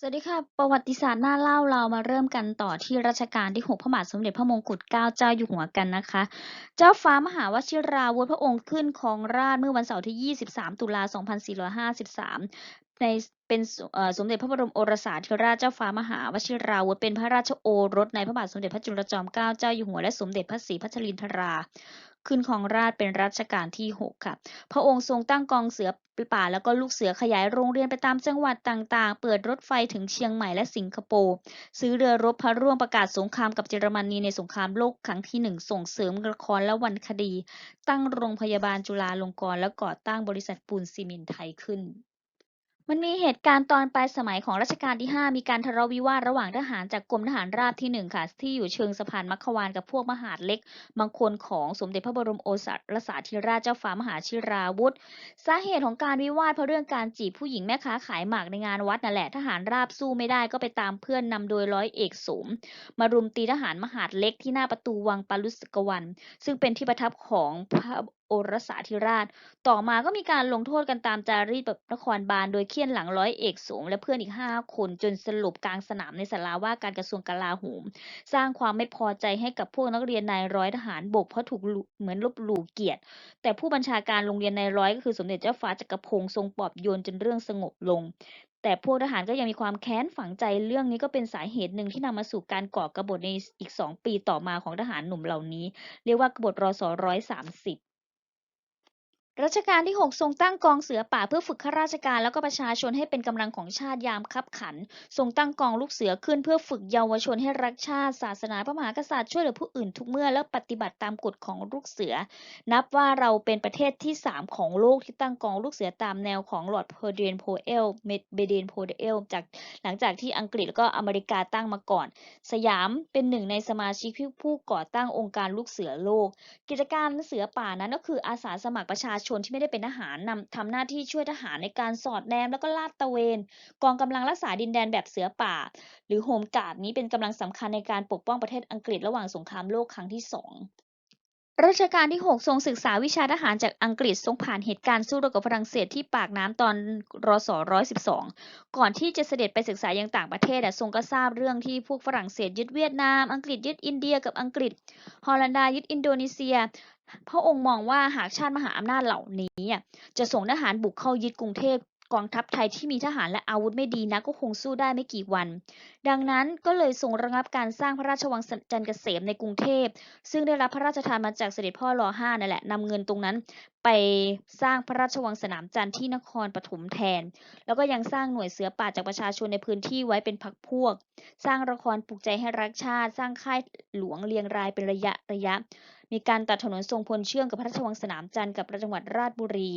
สวัสดีค่ะ ประวัติศาสตร์น่าเล่าเรามาเริ่มกันต่อที่รัชกาลที่ 6 พระบาทสมเด็จพระมงกุฎเกล้าเจ้าอยู่หัวกันนะคะ เจ้าฟ้ามหาวชิราวุธพระองค์ขึ้นครองราชเมื่อวันเสาร์ที่ 23 ตุลา 2453 ในเป็นสมเด็จพระบรมโอรสาธิราชเจ้าฟ้ามหาวชิราวุธเป็นพระราชโอรสในพระบาทสมเด็จพระจุลจอมเกล้าเจ้าอยู่หัวและสมเด็จพระศรีพัชรินทรา ขึ้นครองราชเป็นรัชกาลที่ 6 ค่ะ พระองค์ทรงตั้งกองเสือป่าแล้วก็ลูกเสือขยายโรงเรียนไปตามจังหวัดต่างๆ เปิดรถไฟถึงเชียงใหม่และสิงคโปร์ ซื้อเรือรบพระร่วงประกาศสงครามกับเยอรมนีในสงครามโลกครั้งที่หนึ่งส่งเสริมละครและวรรณคดี ตั้งโรงพยาบาลจุฬาลงกรณ์และก่อตั้งบริษัทปูนซีเมนต์ไทยขึ้น มันมีเหตุการณ์ตอนปลายสมัยของรัชกาลที่ 5 มีการทะเลาะวิวาทระหว่างทหารจากกรมทหารราบที่ 1 ค่ะ ที่อยู่เชิงสะพานมัขวานกับพวกมหาดเล็กบางคนของสมเด็จพระบรมโอรสาธิราชเจ้าฟ้ามหาชิราวุธ สาเหตุของการวิวาทเพราะเรื่องการจีบผู้หญิงแม่ค้าขายหมากในงานวัดนั่นแหละทหารราบสู้ไม่ได้ก็ไปตามเพื่อนนำโดยร้อยเอกสมมารุมตีทหารมหาดเล็กที่หน้าประตูวังปารุสกวัน ซึ่งเป็นที่ประทับของพระ โอรสาธิราช ต่อมาก็มีการลงโทษกันตามจารีตแบบนครบาลโดยเคี่ยนหลังร้อยเอกสมและเพื่อนอีกห้าคนจนสลบกลางสนามในศาลาว่าการกระทรวงกลาโหม สร้างความไม่พอใจให้กับพวกนักเรียนนายร้อยทหารบกเพราะถูกเหมือนลบหลู่เกียรติ แต่ผู้บัญชาการโรงเรียนนายร้อยก็คือสมเด็จเจ้าฟ้าจักรพงศ์ทรงปลอบโยนจนเรื่องสงบลงแต่พวกทหารก็ยังมีความแค้นฝังใจเรื่องนี้ก็เป็นสาเหตุหนึ่งที่นำมาสู่การก่อกรบฏในอีกสองปีต่อมาของทหารหนุ่มเหล่านี้ เรียกว่ากบฏรศร้อยสามสิบ รัชกาลที่ 6 ทรงตั้งกองเสือป่าเพื่อฝึกข้าราชการแล้วก็ประชาชนให้เป็นกำลังของชาติยามคับขัน ทรงตั้งกองลูกเสือขึ้นเพื่อฝึกเยาวชนให้รักชาติ ศาสนาพระมหากษัตริย์ช่วยเหลือผู้อื่นทุกเมื่อและปฏิบัติตามกฎของลูกเสือ นับว่าเราเป็นประเทศที่ 3 ของโลกที่ตั้งกองลูกเสือตามแนวของลอร์ดเพอร์เดนโพเอลเมดเบเดนโพเอลจากหลังจากที่อังกฤษแล้วก็อเมริกาตั้งมาก่อน สยามเป็นหนึ่งในสมาชิกผู้ก่อตั้งองค์การลูกเสือโลก กิจการเสือป่านั้นก็คืออาสาสมัครประชาชนที่ไม่ได้เป็นทหารนำทำหน้าที่ช่วยทหารในการสอดแนมแล้วก็ลาดตระเวน กองกำลังรักษาดินแดนแบบเสือป่า หรือโฮมการ์ดนี้เป็นกำลังสำคัญในการปกป้องประเทศอังกฤษระหว่างสงครามโลกครั้งที่สอง รัชกาลที่ 6 ทรงศึกษาวิชาทหารจากอังกฤษทรงผ่านเหตุการณ์สู้รบกับฝรั่งเศสที่ปากน้ำตอนรศ112 ก่อนที่จะเสด็จไปศึกษายังต่างประเทศทรงก็ทราบเรื่องที่พวกฝรั่งเศสยึดเวียดนาม อังกฤษยึดอินเดียกับอังกฤษ ฮอลันดายึดอินโดนีเซีย พระองค์มองว่าหากชาติมหาอำนาจเหล่านี้ จะส่งทหารบุกเข้ายึดกรุงเทพ กองทัพไทยที่มีทหารและอาวุธไม่ดีนักก็คงสู้ได้ไม่กี่วัน ดังนั้นก็เลยทรงระงับการสร้างพระราชวังจันทร์เกษมในกรุงเทพ ซึ่งได้รับพระราชทานมาจากเสด็จพ่อรอห้านั่นแหละนำเงินตรงนั้น ไปสร้างพระราชวังสนามจันทร์ที่นครปฐมแทน แล้วก็ยังสร้างหน่วยเสือป่าจากประชาชนในพื้นที่ไว้เป็นพักพวก สร้างละครปลุกใจให้รักชาติ สร้างค่ายหลวงเรียงรายเป็นระยะระยะมีการตัดถนนทรงพลเชื่อมกับพระราชวังสนามจันทร์กับจังหวัดราชบุรี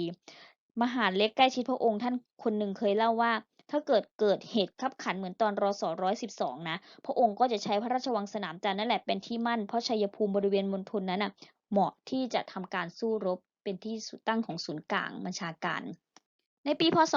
มหาดเล็กใกล้ชิดพระองค์ท่านคนหนึ่งเคยเล่าว่า ถ้าเกิดเกิดเหตุขับขันเหมือนตอนรศ112นะ พระองค์ก็จะใช้พระราชวังสนามจันทร์นั่นแหละเป็นที่มั่น เพราะชัยภูมิบริเวณมณฑลนั้นน่ะ เหมาะที่จะทำการสู้รบเป็นที่ตั้งของศูนย์กลางบัญชาการ ในปีพศ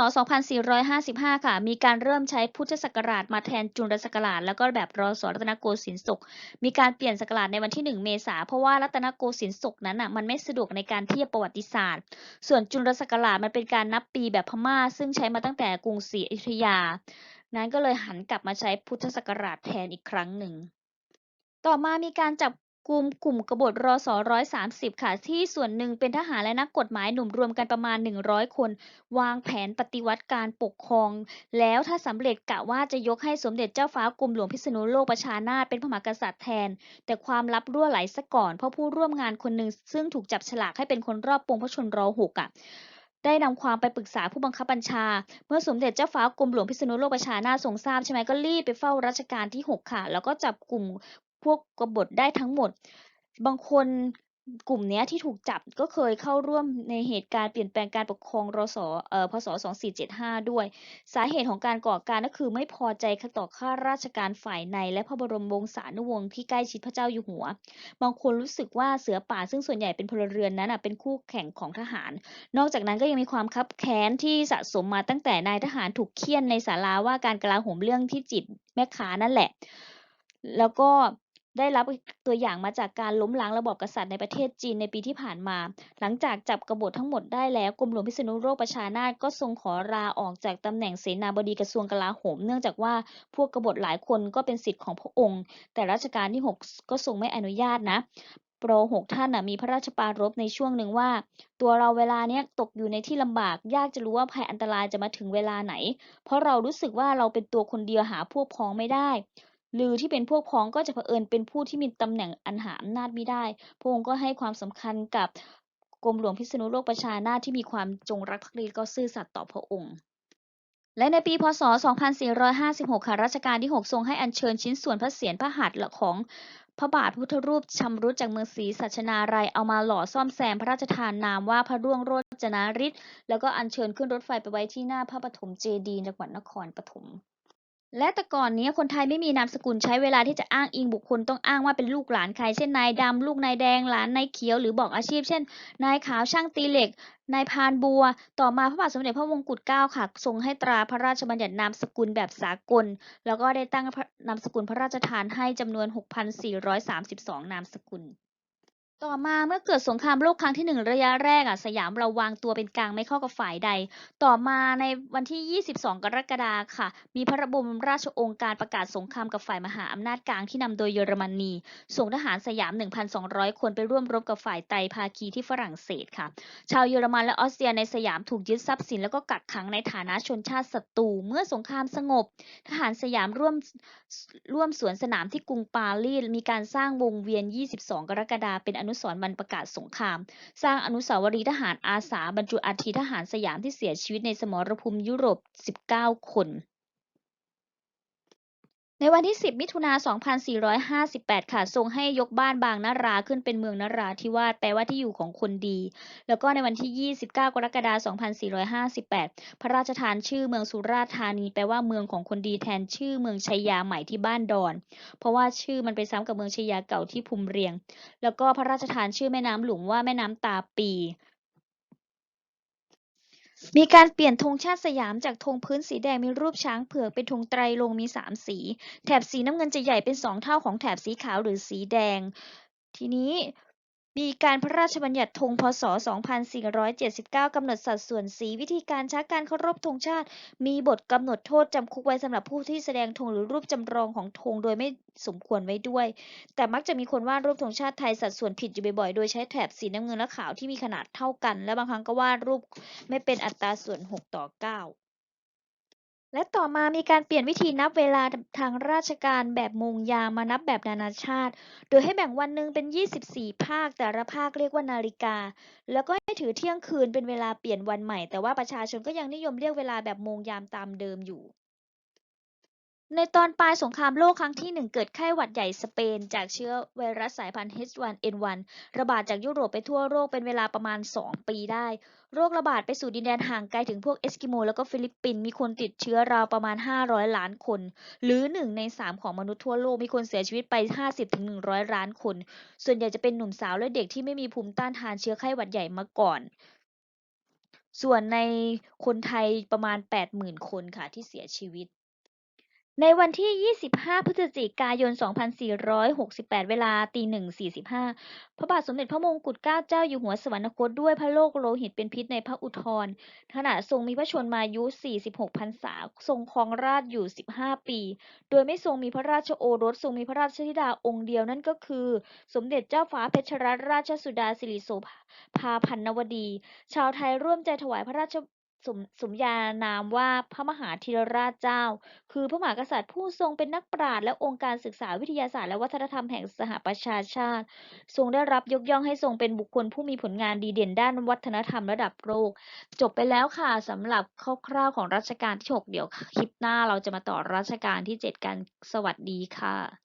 2455 ค่ะ มีการเริ่มใช้พุทธศักราชมาแทนจุลศักราช แล้วก็แบบรศรัตนโกสินทร์ศกมีการเปลี่ยนศักราชในวันที่ 1 เมษาเพราะว่ารัตนโกสินทร์ศกนั้นอะมันไม่สะดวกในการเทียบประวัติศาสตร์ ส่วนจุลศักราชมันเป็นการนับปีแบบพม่า ซึ่งใช้มาตั้งแต่กรุงศรีอยุธยา นั้นก็เลยหันกลับมาใช้พุทธศักราชแทนอีกครั้งหนึ่งต่อมามีการจับ กลุ่มกลุ่มกบฏรศ130ค่ะ ที่ส่วนหนึ่งเป็นทหารและนักกฎหมายหนุ่มรวมกันประมาณ 100 คน วางแผนปฏิวัติการปกครอง แล้วถ้าสำเร็จกะว่าจะยกให้สมเด็จเจ้าฟ้ากรมหลวงพิษณุโลกประชานาถเป็นพระมหากษัตริย์แทน แต่ความลับรั่วไหลซะก่อน เพราะผู้ร่วมงานคนหนึ่งซึ่งถูกจับฉลากให้เป็นคนรอบปงพระชนรหกอะได้นำความไปปรึกษาผู้บังคับบัญชา เมื่อสมเด็จเจ้าฟ้ากรมหลวงพิษณุโลกประชานาถทรงทราบใช่ไหมก็รีบไปเฝ้ารัชกาลที่ 6 ค่ะ แล้วก็จับกลุ่ม พวกกบฏได้ทั้งหมด บางคนกลุ่มนี้ที่ถูกจับก็เคยเข้าร่วมในเหตุการณ์เปลี่ยนแปลงการปกครองรศเอ่อพศ2475 ด้วย สาเหตุของการก่อการก็คือไม่พอใจต่อข้าราชการฝ่ายใน และพระบรมวงศานุวงศ์ที่ใกล้ชิดพระเจ้าอยู่หัว บางคนรู้สึกว่าเสือป่าซึ่งส่วนใหญ่เป็นพลเรือนนั้นเป็นคู่แข่งของทหาร นอกจากนั้นก็ยังมีความคับแค้นที่สะสมมาตั้งแต่นายทหารถูกเคี่ยนในศาลาว่าการกลาโหมเรื่องที่จิตแม่ค้านั่นแหละ แล้วก็ ได้รับตัวอย่างมาจากการล้มล้างระบอบกษัตริย์ในประเทศจีนในปีที่ผ่านมา หลังจากจับกบฏทั้งหมดได้แล้วกรมหลวงพิษณุโลกประชานาถก็ทรงขอลาออกจากตำแหน่งเสนาบดีกระทรวงกลาโหม เนื่องจากว่าพวกกบฏหลายคนก็เป็นสิทธิ์ของพระองค์ แต่รัชกาลที่ 6 ก็ทรงไม่อนุญาตนะโปรหกท่านนะมีพระราชปารภในช่วงหนึ่งว่า ตัวเราเวลาเนี้ยตกอยู่ในที่ลำบาก ยากจะรู้ว่าภัยอันตรายจะมาถึงเวลาไหน เพราะเรารู้สึกว่าเราเป็นตัวคนเดียวหาพวกพ้องไม่ได้ หรือที่เป็นพวกพ้องก็จะเผอิญเป็นผู้ที่มีตำแหน่งอันหาอำนาจไม่ได้ พระองค์ก็ให้ความสำคัญกับกรมหลวงพิษณุโลกประชานาที่มีความจงรักภักดีก็ซื่อสัตย์ต่อพระองค์ และในปี พศ 2456 ค่ะรัชกาลที่ 6 ทรงให้อัญเชิญชิ้นส่วนพระเศียรพระหัตถ์ของพระบาทพุทธรูปชำรุดจากเมืองศรีสัชนาลัยเอามาหล่อซ่อมแซมพระราชทานนามว่าพระร่วงโรจนาริศแล้วก็อัญเชิญขึ้นรถไฟไปไว้ที่หน้าพระปฐมเจดีย์จังหวัดนครปฐม และแต่ก่อนนี้คนไทยไม่มีนามสกุลใช้เวลาที่จะอ้างอิงบุคคลต้องอ้างว่าเป็นลูกหลานใคร เช่นนายดำลูกนายแดงหลานนายเขียวหรือบอกอาชีพ เช่นนายขาวช่างตีเหล็กนายพานบัว ต่อมาพระบาทสมเด็จพระมงกุฎเกล้าค่ะ ทรงให้ตราพระราชบัญญัตินามสกุลแบบสากล แล้วก็ได้ตั้งนามสกุลพระราชทานให้จำนวน 6,432 นามสกุล ต่อมาเมื่อเกิดสงครามโลกครั้งที่หนึ่งระยะแรกอะสยามเราวางตัวเป็นกลางไม่เข้ากับฝ่ายใด ต่อมาในวันที่ 22 กรกฎาคมค่ะ มีพระบรมราชโองการประกาศสงครามกับฝ่ายมหาอำนาจกลางที่นำโดยเยอรมนีส่งทหารสยาม 1,200 คนไปร่วมรบกับฝ่ายไตรภาคีที่ฝรั่งเศสค่ะ ชาวเยอรมันและออสเตรียในสยามถูกยึดทรัพย์สินแล้วก็กักขังในฐานะชนชาติศัตรูเมื่อสงครามสงบ ทหารสยามร่วมร่วมสวนสนามที่กรุงปารีสมีการสร้างวงเวียน 22 กรกฎาคมเป็นนุสรณ์วันประกาศสงคราม สร้างอนุสาวรีย์ทหารอาสาบรรจุอาธิทหารสยามที่เสียชีวิตในสมรภูมิยุโรป 19 คน ในวันที่ 10 มิถุนา 2458 ค่ะ ทรงให้ยกบ้านบางนาราขึ้นเป็นเมืองนราธิวาสแปลว่าที่อยู่ของคนดี แล้วก็ในวันที่ 29 กรกฎาคม 2458 พระราชทานชื่อเมืองสุราษฎร์ธานี แปลว่าเมืองของคนดีแทนชื่อเมืองชัยยาใหม่ที่บ้านดอน เพราะว่าชื่อมันไปซ้ำกับเมืองชัยยาเก่าที่ภูมิเรียง แล้วก็พระราชทานชื่อแม่น้ำหลวงว่าแม่น้ำตาปี มีการเปลี่ยนธงชาติสยามจากธงพื้นสีแดงมีรูปช้างเผือกเป็นธงไตรลงมีสามสี แถบสีน้ำเงินจะใหญ่เป็นสองเท่าของแถบสีขาวหรือสีแดง ทีนี้ มีการพระราชบัญญัติธงพศ 2479 กำหนดสัดส่วนสี วิธีการชักการเคารพธงชาติ มีบทกำหนดโทษจำคุกไว้สำหรับผู้ที่แสดงธงหรือรูปจำลองของธงโดยไม่สมควรไว้ด้วย แต่มักจะมีคนวาดรูปธงชาติไทยสัดส่วนผิดอยู่บ่อยๆ โดยใช้แถบสีน้ำเงินและขาวที่มีขนาดเท่ากัน และบางครั้งก็วาดรูปไม่เป็นอัตราส่วน 6 ต่อ 9 และต่อมามีการเปลี่ยนวิธีนับเวลาทางราชการแบบมงยามมานับแบบนานาชาติ โดยให้แบ่งวันหนึ่งเป็น 24 ภาค แต่ละภาคเรียกว่านาฬิกา แล้วก็ให้ถือเที่ยงคืนเป็นเวลาเปลี่ยนวันใหม่ แต่ว่าประชาชนก็ยังนิยมเรียกเวลาแบบมงยามตามเดิมอยู่ ในตอนปลายสงครามโลกครั้งที่หนึ่งเกิดไข้หวัดใหญ่สเปน จากเชื้อไวรัสสายพันธุ์ H1N1 ระบาดจากยุโรปไปทั่วโลกเป็นเวลาประมาณ 2 ปีได้ โรคระบาดไปสู่ดินแดนห่างไกลถึงพวกเอสกิโมแล้วก็ฟิลิปปินส์มีคนติดเชื้อราวประมาณ 500 ล้านคน หรือ 1 ใน 3 ของมนุษย์ทั่วโลกมีคนเสียชีวิตไป 50-100 ล้านคน ส่วนใหญ่จะเป็นหนุ่มสาวและเด็กที่ไม่มีภูมิต้านทานเชื้อไข้หวัดใหญ่มาก่อน ส่วนในคนไทยประมาณ 80,000 คนค่ะที่เสียชีวิต ในวันที่ 25 พฤศจิกายน 2468 เวลาตีหนึ่ง45 พระบาทสมเด็จพระมงกุฎเกล้าเจ้าอยู่หัวสวรรคตด้วยพระโรคโลหิตเป็นพิษในพระอุทธรขณะทรงมีพระชนมายุ 46พรรษา ทรงครองราชอยู่ 15 ปี โดยไม่ทรงมีพระราชโอรส ทรงมีพระราชธิดาองค์เดียวนั่นก็คือ สมเด็จเจ้าฟ้าเพชรรัตนราชสุดาสิริโสภาพันนวดี ชาวไทยร่วมใจถวายพระราช สมสมญานามว่าพระมหาธีรราชเจ้า คือพระมหากษัตริย์ผู้ทรงเป็นนักปราชญ์และองค์การศึกษาวิทยาศาสตร์และวัฒนธรรมแห่งสหประชาชาติ ทรงได้รับยกย่องให้ทรงเป็นบุคคลผู้มีผลงานดีเด่นด้านวัฒนธรรมระดับโลก จบไปแล้วค่ะสำหรับคร่าวๆของรัชกาลที่ 6 เดี๋ยวคลิปหน้าเราจะมาต่อรัชกาลที่ 7 กัน สวัสดีค่ะ